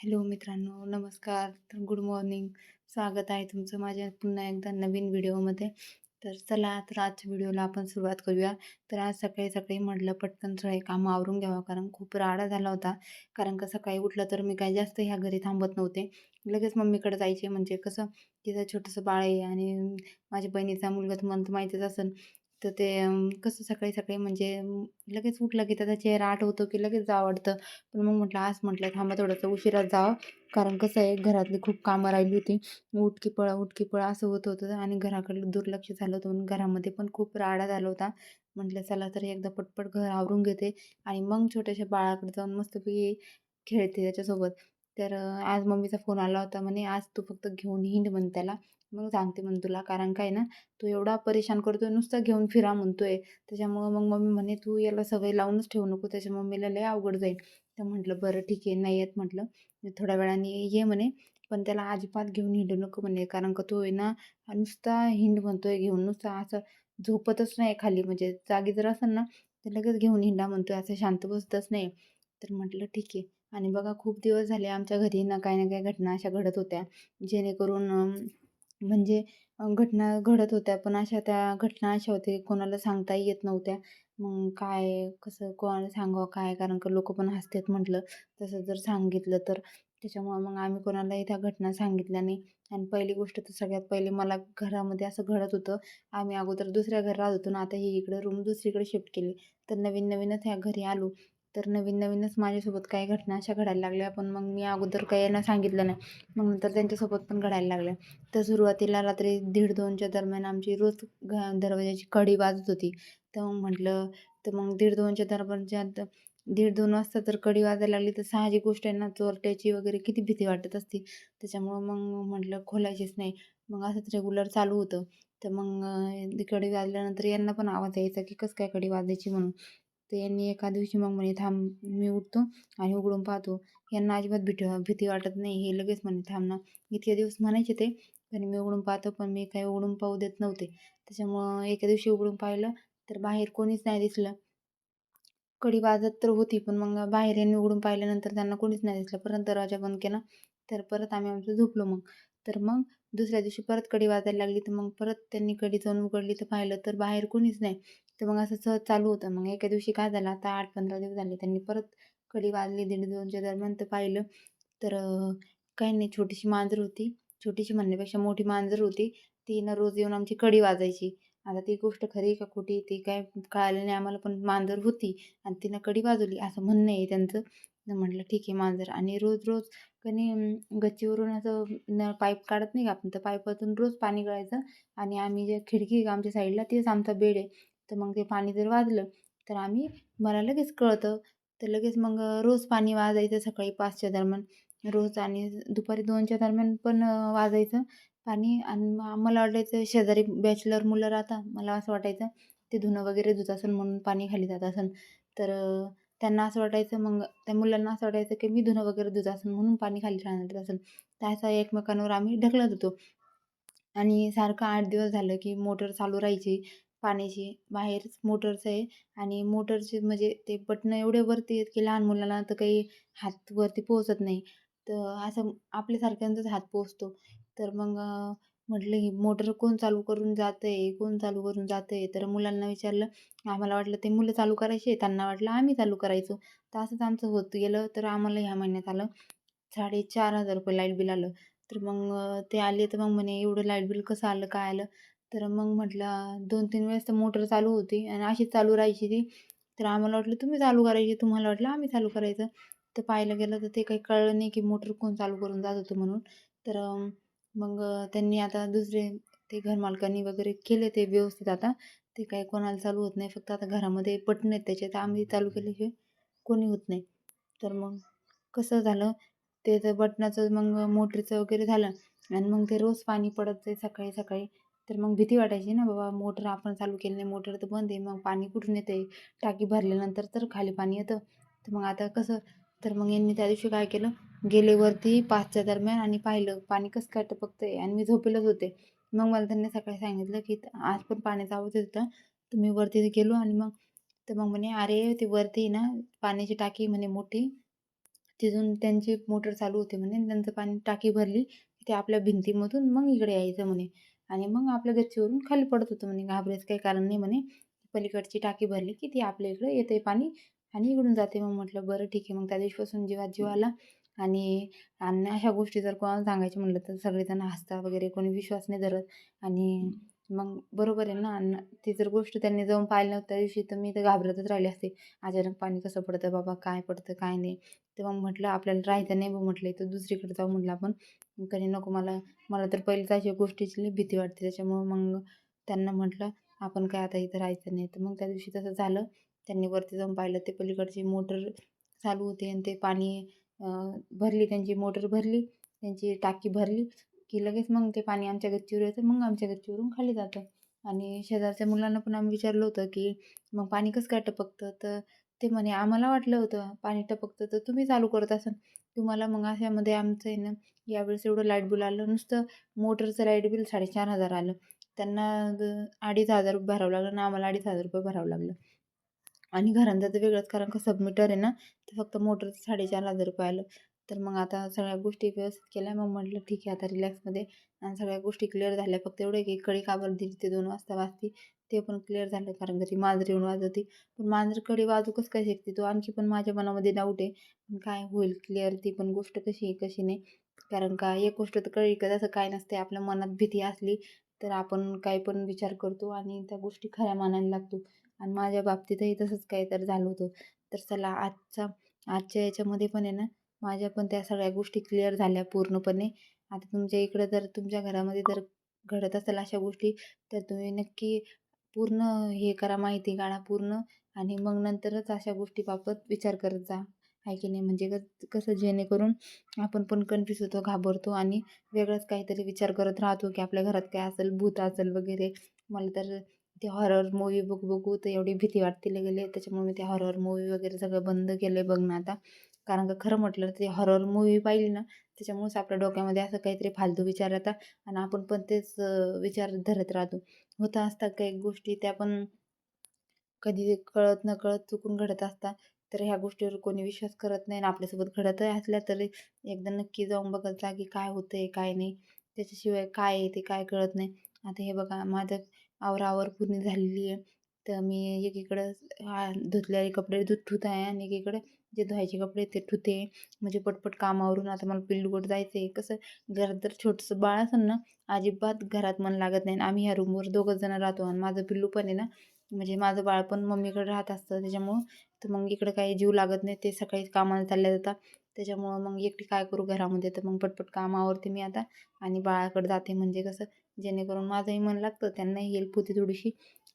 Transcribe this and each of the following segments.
Hello मित्रांनो नमस्कार. तर गुड मॉर्निंग. स्वागत आहे तुमचं माझ्या पुन्हा एकदा नवीन व्हिडिओमध्ये. तर चला तर आजच्या व्हिडिओला आपण सुरुवात करूया. तर आज सकाळी सकाळी म्हटलं पटकन सगळे कामं आवरून घ्यावं कारण खूप राडा झाला होता. कारण का सकाळी उठलं तर मी काही जास्त ह्या घरी थांबत नव्हते. लगेच मम्मीकडे जायचे. म्हणजे कसं तिथं छोटंसं बाळ आहे आणि माझ्या बहिणीचा मुलगा तुम्हाला माहितीच असेल. तर ते कसं सकाळी सकाळी म्हणजे लगेच उठलं की त्याचा चेहरा आठवतो की लगेच आवडतं. पण मग म्हटलं आज म्हटलं थांबा थोडंसं उशिरा जावं. कारण कसं आहे घरातली खूप कामं राहिली होती. उठकी पळा उठकी पळा असं होत होतं आणि घराकडे दुर्लक्ष झालं होतं. म्हणून घरामध्ये पण खूप राडा झाला होता. म्हटलं चला तर एकदा पटपट घर आवरून घेते आणि मग छोट्याशा बाळाकडे जाऊन मस्तपैकी खेळते त्याच्यासोबत. तर आज मम्मीचा फोन आला होता म्हणे आज तू फक्त घेऊन हिंड म्हण त्याला. मग सांगते म्हण तुला कारण काय ना तो एवढा परेशान करतो नुसतं घेऊन फिरा म्हणतोय. त्याच्यामुळं मग मम्मी म्हणे तू याला सवय लावूनच ठेवू नको त्याच्या मम्मीला लय अवघड जाईल. तर म्हटलं बरं ठीक आहे नाही येत म्हटलं. थोड्या वेळाने ये म्हणे. पण त्याला अजिबात घेऊन हिंडू नको म्हणे. कारण का तो आहे ना नुसता हिंड म्हणतोय घेऊन नुसता असं झोपतच नाही खाली. म्हणजे जागी जर असेल ना तर लगेच घेऊन हिंडा म्हणतोय असं शांत बसतच नाही. तर म्हटलं ठीक आहे. आणि बघा खूप दिवस झाले आमच्या घरी ना काही ना काही घटना अशा घडत होत्या. जेणेकरून म्हणजे घटना घडत होत्या. पण अशा त्या घटना अशा होत्या की कोणाला सांगताही येत नव्हत्या. मग काय कसं कोणाला सांगावं काय? कारण का लोक पण हसतात म्हटलं. तसं जर सांगितलं तर. त्याच्यामुळं मग आम्ही कोणालाही त्या घटना सांगितल्या नाही. आणि पहिली गोष्ट तर सगळ्यात पहिले मला घरामध्ये असं घडत होतं. आम्ही अगोदर दुसऱ्या घर राहत होतो ना आता ही इकडे रूम दुसरीकडे शिफ्ट केली. तर नवीन नवीनच ह्या घरी आलो. तर नवीन नवीनच माझ्यासोबत काही घटना अशा घडायला लागल्या. पण मग मी अगोदर काही यांना सांगितलं नाही. मग नंतर त्यांच्यासोबत पण घडायला लागल्या तर सुरुवातीला रात्री दीड दोनच्या दरम्यान आमची रोज घ दरवाजाची कडी वाजत होती. तर मग म्हटलं तर मग दीड दोनच्या दरम्यानच्या दीड दोन वाजता तर कडी वाजायला लागली. तर साहजिक गोष्ट आहे ना चोरट्याची वगैरे किती भीती वाटत असते. त्याच्यामुळं मग म्हटलं खोलायचीच नाही. मग असंच रेग्युलर चालू होतं. तर मग कडी वाजल्यानंतर यांना पण आवाज यायचा की कसं काय कडी वाजायची म्हणून? तर यांनी एका दिवशी मग म्हणे थांब मी उठतो आणि उघडून पाहतो. यांना अजिबात भीती भीती वाटत नाही हे लगेच म्हणे थांबणं इतके दिवस म्हणायचे ते पण मी उघडून पाहतो पण मी काही उघडून पाहू देत नव्हते. त्याच्यामुळं एका दिवशी उघडून पाहिलं तर बाहेर कोणीच नाही दिसलं. कडी वाजत तर होती पण मग बाहेर यांनी उघडून पाहिल्यानंतर त्यांना कोणीच नाही दिसलं. परत दरवाजा बंद केला तर परत आम्ही आमचं झोपलो मग. तर मग दुसऱ्या दिवशी परत कडी वाजायला लागली तर मग परत त्यांनी कडी जाऊन उघडली तर पाहिलं तर बाहेर कोणीच नाही. तर मग असं सहज चालू होतं. मग एका दिवशी काय झालं आता आठ पंधरा दिवस झाले त्यांनी परत कडी वाजली दीड दोनच्या दरम्यान तर पाहिलं. तर काही नाही छोटीशी मांजर होती. छोटीशी म्हणण्यापेक्षा मोठी मांजर होती. ती ना रोज येऊन आमची कडी वाजायची. आता ती गोष्ट खरी का खोटी ती काय कळालं नाही. आम्हाला पण मांजर होती आणि तिनं कडी वाजवली असं म्हणणं आहे त्यांचं. म्हटलं ठीक आहे मांजर. आणि रोज रोज कणी गच्चीवरून असं न पाईप काढत नाही का आपण तर पाईपातून रोज पाणी गळायचं. आणि आम्ही जे खिडकी आमच्या साईडला तेच आमचा बेड आहे. तर मग ते पाणी जर वाजलं तर आम्ही मला लगेच कळतं. तर लगेच मग रोज पाणी वाजायचं सकाळी पाचच्या दरम्यान. रोज आणि दुपारी दोनच्या दरम्यान पण वाजायचं. पाणी आणि मला वाटायचं शेजारी बॅचलर मुलं राहतात मला असं वाटायचं ते धुणं वगैरे धुत असेल म्हणून पाणी खाली जात असेल तर त्यांना असं वाटायचं मग त्या मुलांना असं वाटायचं की मी धुणं वगैरे धुत असेल म्हणून पाणी खाली राहणार असेल त्याचा एकमेकांवर आम्ही ढकलत होतो. आणि सारखं आठ दिवस झालं की मोटर चालू राहायची. पाण्याची बाहेर मोटरचं आहे आणि मोटरचे म्हणजे ते बटणं एवढे वरती आहेत की लहान मुलांना तर काही हात वरती पोहोचत नाही. तर असं आपल्यासारख्यांचाच हात पोचतो तर मग म्हटलं ही मोटर कोण चालू करून जातं आहे कोण चालू करून जातं आहे तर मुलांना विचारलं आम्हाला वाटलं ते मुलं चालू करायचे त्यांना वाटलं आम्ही चालू करायचो. तर असंच आमचं होत गेलं. तर आम्हाला ह्या महिन्यात आलं साडेचार हजार रुपये लाइट बिल आलं. तर मग ते आले तर मग म्हणे एवढं लाइट बिल कसं आलं काय आलं? तर मग म्हटलं दोन तीन वेळेस तर मोटर चालू होती आणि अशीच चालू राहायची ती. तर आम्हाला वाटलं तुम्ही चालू करायची. तुम्हाला वाटलं आम्ही चालू करायचं. तर पाहायला गेलं तर ते काही कळलं नाही की मोटर कोण चालू करून जात होतं म्हणून. तर मग त्यांनी आता दुसरे ते घरमालकांनी वगैरे केले ते व्यवस्थित आता. ते काही कोणाला चालू होत नाही फक्त आता घरामध्ये पटणे आहेत त्याचे तर आम्ही चालू केल्याशिवाय कोणी होत नाही. तर मग कसं झालं? ते तर बटनाचं मग मोटरीचं वगैरे झालं आणि मग ते रोज पाणी पडत जाई सकाळी सकाळी तर मग भीती वाटायची ना बाबा मोटर आपण चालू केली नाही मोटर तर बंद आहे मग पाणी कुठून येते टाकी भरल्यानंतर तर खाली पाणी येतं. तर मग आता कसं तर मग यांनी त्या दिवशी काय केलं गेले वरती पाचच्या दरम्यान आणि पाहिलं पाणी कसं काय टपकतं आहे आणि मी झोपेलच होते. मग मला त्यांनी सकाळी सांगितलं की आज पण पाण्याचा आवाज येत होता तर मी वरती गेलो आणि मग तर मग म्हणे अरे ते वरती ना पाण्याची टाकी म्हणे मोठी तिथून त्यांची मोटर चालू होते म्हणे त्यांचं पाणी टाकी भरली ते आपल्या भिंतीमधून मग इकडे यायचं म्हणे. आणि मग आपल्या गच्चीवरून खाली पडत होतं म्हणे घाबरायचं काही कारण नाही म्हणे. पलीकडची टाकी भरली की ती आपल्या इकडे येते पाणी आणि इकडून जाते. मग म्हटलं बरं ठीक आहे. मग त्या दिवशीपासून जीवात जीव आला आणि आणि अशा गोष्टी जर कोणाला सांगायची म्हटलं तर सगळेजण हसता वगैरे कोणी विश्वास नाही धरत. आणि मग बरोबर आहे ना आणि ती जर गोष्ट त्यांनी जाऊन पाहिलं त्या दिवशी तर मी तर घाबरतच राहिले असते. अचानक पाणी कसं पडतं बाबा काय पडतं काय नाही. तेव्हा मग म्हटलं आपल्याला राहायचं नाही बघ म्हटलं इथं दुसरीकडे जाऊ म्हटलं आपण. कधी नको मला मला तर पहिले त्याच्या गोष्टीची लई भीती वाटते. त्याच्यामुळं मग त्यांना म्हटलं आपण काय आता इथं राहायचं नाही. तर मग त्या दिवशी तसं झालं. त्यांनी वरती जाऊन पाहिलं ते पलीकडची मोटर चालू होते आणि ते पाणी भरली त्यांची मोटर भरली त्यांची टाकी भरली की लगेच मग ते पाणी आमच्या गच्चीवर येतं मग आमच्या गच्चीवरून खाली जातं. आणि शेजारच्या मुलांना पण आम्ही विचारलं होतं की मग पाणी कसं काय टपकतं? तर ते म्हणे आम्हाला वाटलं होतं पाणी टपकतं तर तुम्ही चालू करत असाल. तुम्हाला मग अशामध्ये आमचं आहे ना यावेळेस एवढं लाइट बिल आलं. नुसतं मोटरचं लाइट बिल साडेचार हजार आलं. त्यांना अडीच हजार रुपये भरावं लागलं आणि आम्हाला अडीच हजार रुपये भरावं लागलं. आणि घरांचं तर वेगळंच कारण का सबमीटर आहे ना तर फक्त मोटरचं साडेचार हजार रुपये आलं. तर मग आता सगळ्या गोष्टी व्यवस्थित केल्या. मग म्हटलं ठीक आहे आता रिलॅक्समध्ये आणि सगळ्या गोष्टी क्लिअर झाल्या. फक्त एवढं की कडी काबर दिली ते दोन वाजता वाजती ते पण क्लिअर झालं कारण का ती मांजर येऊन वाजवती. पण मांजर कडी वाजू कसं काय शिकते तो? आणखी पण माझ्या मनामध्ये डाऊट आहे. पण काय होईल क्लिअर ती पण गोष्ट कशी आहे कशी नाही. कारण का एक गोष्ट तर कळी का तसं काय नसते आपल्या मनात भीती असली तर आपण काही पण विचार करतो आणि त्या गोष्टी खऱ्या मानायला लागतो. आणि माझ्या बाबतीतही तसंच काही तर झालं होतं. तर चला आजचा आजच्या याच्यामध्ये पण आहे ना माझ्या पण त्या सगळ्या गोष्टी क्लिअर झाल्या पूर्णपणे. आता तुमच्या इकडं जर तुमच्या घरामध्ये जर घडत असेल अशा गोष्टी तर तुम्ही नक्की पूर्ण हे करा माहिती काढा पूर्ण आणि मग नंतरच अशा गोष्टीबाबत विचार करत जा. आहे की नाही? म्हणजे कसं जेणेकरून आपण पण कन्फ्यूज होतो घाबरतो आणि वेगळंच काहीतरी विचार करत राहतो की आपल्या घरात काय असेल भूत असेल वगैरे. मला तर ते हॉरर मूवी बघू बघू तर एवढी भीती वाटते गेले त्याच्यामुळे मी ते हॉरर मूवी वगैरे सगळं बंद केलं आहे बघणं आता. कारण का खरं म्हटलं ते हॉरर मूवी पाहिली ना त्याच्यामुळेच आपल्या डोक्यामध्ये असं काहीतरी फालतू विचार येतात आणि आपण पण तेच विचार धरत राहतो. होता असतात काही गोष्टी त्या पण कधी कळत न कळत चुकून घडत असतात. तर ह्या गोष्टीवर कोणी विश्वास करत नाही आणि आपल्यासोबत घडत असल्या तरी एकदा नक्की जाऊन बघत जा की काय होतं आहे काय नाही. त्याच्याशिवाय काय आहे ते काय कळत नाही. आता हे बघा माझं आवरावर पूर्ण झालेली आहे. तर मी एकीकडं हा धुतलेले कपडे धुत ठुत आहे आणि एकीकडे जे धुवायचे कपडे ते ठुते म्हणजे पटपट कामावरून आता मला पिल्लूकडं जायचं आहे कसं घरात जर छोटंसं बाळ असेल ना अजिबात घरात मन लागत नाही. आम्ही ह्या रूमवर दोघंच जण राहतो आणि माझं पिल्लू पण आहे ना म्हणजे माझं बाळ पण मम्मीकडे राहत असतं. त्याच्यामुळं तर मग इकडं काही जीव लागत नाही. ते सकाळी कामाला चालल्या जातात. त्याच्यामुळं मग एकटी काय करू घरामध्ये? तर मग पटपट कामावरती मी आता आणि बाळाकडे जाते. म्हणजे कसं जेणेकरून माझंही मन लागतं त्यांनाही हेल्प होती थोडीशी.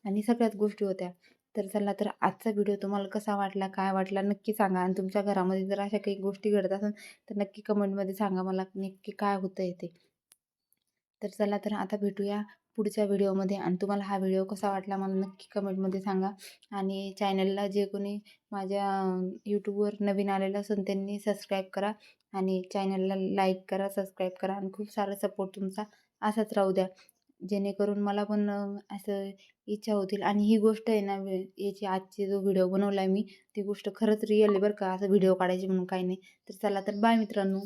आणि सगळ्याच गोष्टी होत्या. तर चला तर आजचा व्हिडिओ तुम्हाला कसा वाटला काय वाटला नक्की सांगा. आणि तुमच्या घरामध्ये जर अशा काही गोष्टी घडत असेल तर नक्की कमेंटमध्ये सांगा मला नक्की काय होतं आहे ते. तर चला तर आता भेटूया पुढच्या व्हिडिओमध्ये आणि तुम्हाला हा व्हिडिओ कसा वाटला मला नक्की कमेंटमध्ये सांगा. आणि चॅनलला जे कोणी माझ्या यूट्यूबवर नवीन आलेलं असेल त्यांनी सबस्क्राईब करा. आणि चॅनलला लाईक करा सबस्क्राईब करा. आणि खूप सारा सपोर्ट तुमचा. असाच राहू द्या. जेणेकरून मला पण असं इच्छा होतील. आणि ही गोष्ट आहे ना याची आजची जो व्हिडिओ बनवला आहे मी ती गोष्ट खरंच रिअल आहे बरं का. असं व्हिडिओ काढायची म्हणून काही नाही. तर चला तर बाय मित्रांनो.